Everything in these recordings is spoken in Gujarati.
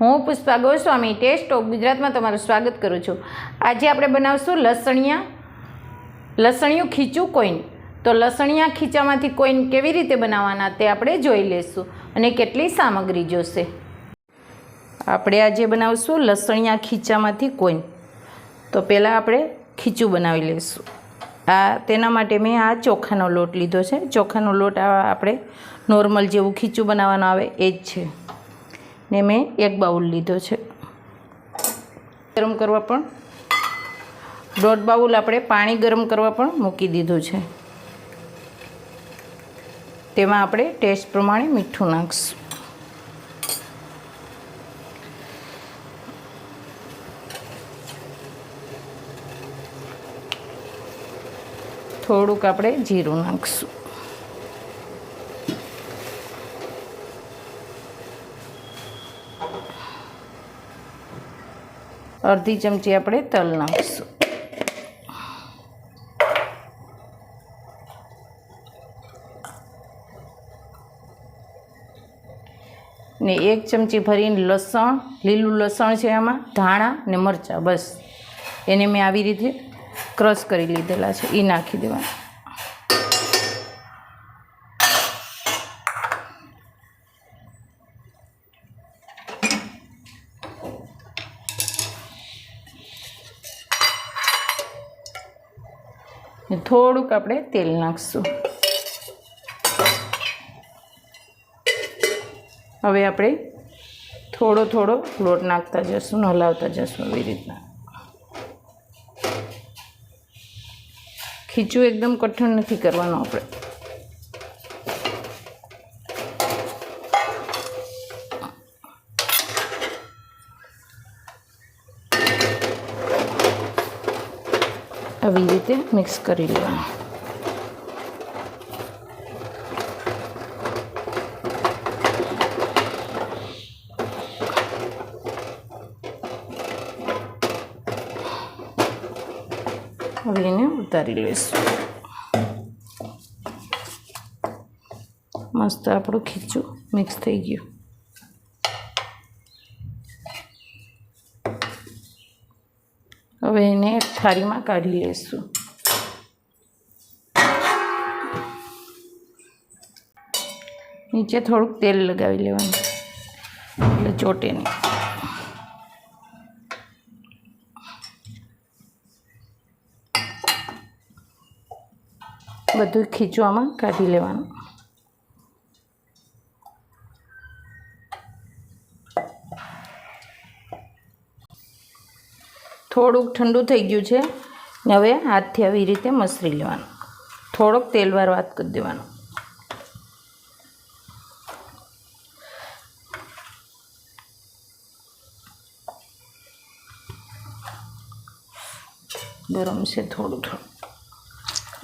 હું પુષ્પા ગોસ્વામી ટેસ્ટ ઓફ ગુજરાતમાં તમારું સ્વાગત કરું છું. આજે આપણે બનાવશું લસણિયા. લસણિયું ખીચું કોઈન. તો લસણિયા ખીચામાંથી કોઈન કેવી રીતે બનાવવાના તે આપણે જોઈ લઈશું અને કેટલી સામગ્રી જોશે. આપણે આજે બનાવશું લસણિયા ખીચામાંથી કોઈન. તો પહેલાં આપણે ખીચું બનાવી લઈશું આ તેના માટે મેં આ ચોખાનો લોટ લીધો છે. ચોખાનો લોટ આપણે નોર્મલ જેવું ખીચું બનાવવાનું આવે એ જ છે. ને મેં એક બાઉલ લીધો છે. ગરમ કરવા પણ દોઢ બાઉલ આપણે પાણી ગરમ કરવા પણ મૂકી દીધું છે. તેમાં આપણે ટેસ્ટ પ્રમાણે મીઠું નાખીશું. થોડુંક આપણે જીરું નાખીશું. અડધી ચમચી આપણે તલ નાખીશું. ને એક ચમચી ભરીને લસણ, લીલું લસણ છે આમાં, ધાણા ને મરચાં, બસ. એને મેં આવી રીતે ક્રશ કરી લીધેલા છે. એ નાખી દેવાના. થોડુંક આપણે તેલ નાખીશું. હવે આપણે થોડો થોડો લોટ નાખતા જશું હલાવતા જશું એવી રીતના. ખીચું એકદમ કઠણ નથી કરવાનું આપણે. આવી રીતે મિક્સ કરી લેવાનું. હવે એને ઉતારી લઈશું. મસ્ત આપણું ખીચું મિક્સ થઈ ગયું. હવે એને થાળીમાં કાઢી લઈશું નીચે થોડુંક તેલ લગાવી લેવાનું. એટલે ચોટે નહીં. બધું ખીચવામાં કાઢી લેવાનું. થોડુંક ઠંડુ થઈ ગયું છે. હવે હાથથી આવી રીતે મસરી લેવાનું. થોડોક તેલવાર વાત કરી દેવાનો. ગરમ છે થોડું થોડું.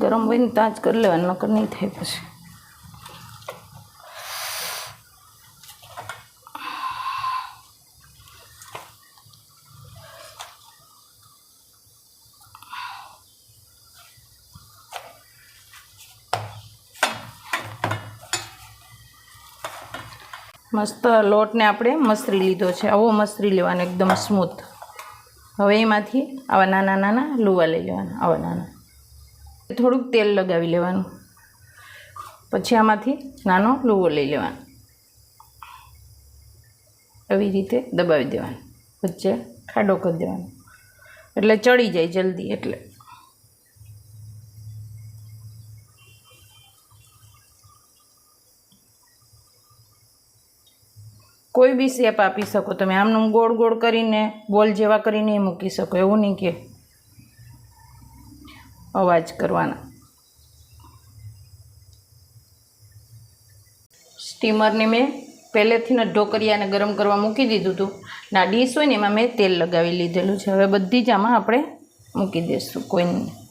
ગરમ હોય ને ત્યાં જ કરી લેવાનું, નકર નહીં થાય પછી. મસ્ત લોટને આપણે મસરી લીધો છે. આવો મસરી લેવાનો, એકદમ સ્મૂથ હવે એમાંથી આવા નાના નાના લુવા લઈ લેવાના, આવા નાના. થોડુંક તેલ લગાવી લેવાનું. પછી આમાંથી નાનો લુવો લઈ લેવાનો. આવી રીતે દબાવી દેવાનું. વચ્ચે ખાડો કરી દેવાનો. એટલે ચડી જાય જલ્દી, એટલે. કોઈ બી શેપ આપી શકો. તમે આમનું ગોળ ગોળ કરીને, બોલ જેવા કરીને એ મૂકી શકો. એવું નહીં કે અવાજ કરવાના. સ્ટીમરને મેં પહેલેથી જ ઢોકરિયાને ગરમ કરવા મૂકી દીધું હતું. ના, ડીશ હોય ને એમાં મેં તેલ લગાવી લીધેલું છે. હવે બધી જ આમાં આપણે મૂકી દઈશું કોઈને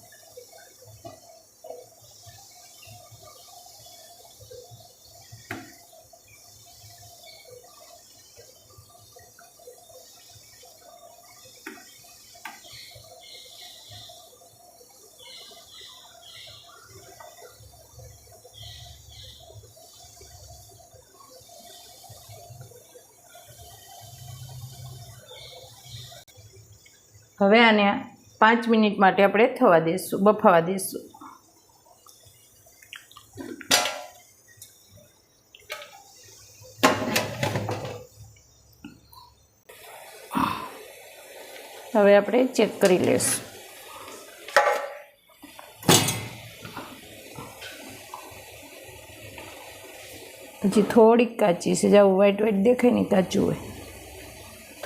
હવે આને પાંચ મિનિટ માટે આપણે થવા દઈશું બફાવા દઈશું હવે આપણે ચેક કરી લઈશું. હજી થોડીક કાચી છે, જાવું વ્હાઈટ વ્હાઈટ દેખાય ને કાચું હોય.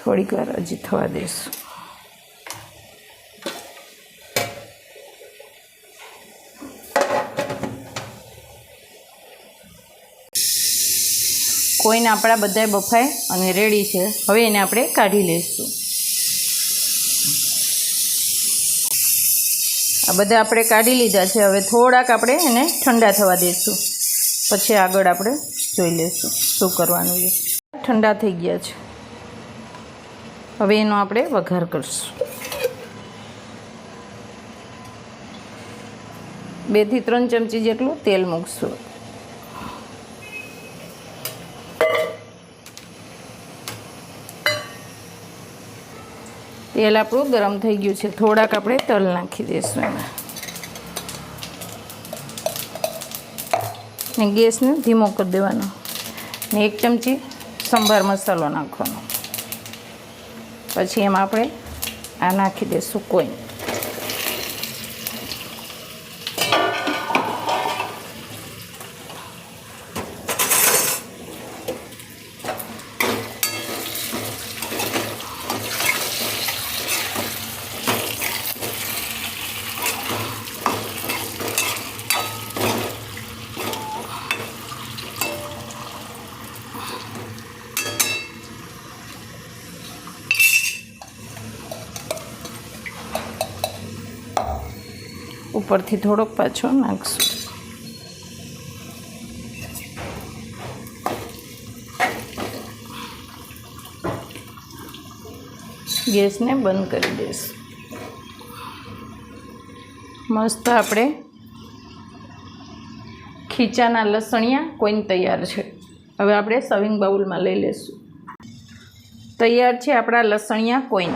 થોડીક વાર હજી થવા દઈશું કોઈને આપણા બધા બફાય અને રેડી છે. હવે એને આપણે કાઢી લઈશું. આ બધા આપણે કાઢી લીધા છે. હવે થોડાક આપણે એને ઠંડા થવા દઈશું. પછી આગળ આપણે જોઈ લઈશું શું કરવાનું છે. ઠંડા થઈ ગયા છે. હવે એનો આપણે વઘાર કરીશું. બેથી ત્રણ ચમચી જેટલું તેલ મૂકશું. તેલ આપણું ગરમ થઈ ગયું છે. થોડાક આપણે તલ નાખી દઈશું એમાં. ને ગેસને ધીમો કરી દેવાનો. ને એક ચમચી સંભાર મસાલો નાખવાનો. પછી એમાં આપણે આ નાખી દઈશું કોઈ ઉપરથી થોડોક પાછો નાખશું. ગેસને બંધ કરી દઈશું. મસ્ત આપણે ખીચાના લસણિયા કોઈને તૈયાર છે. હવે આપણે સવિંગ બાઉલમાં લઈ લઈશું તૈયાર છે આપણા લસણિયા કોઈન.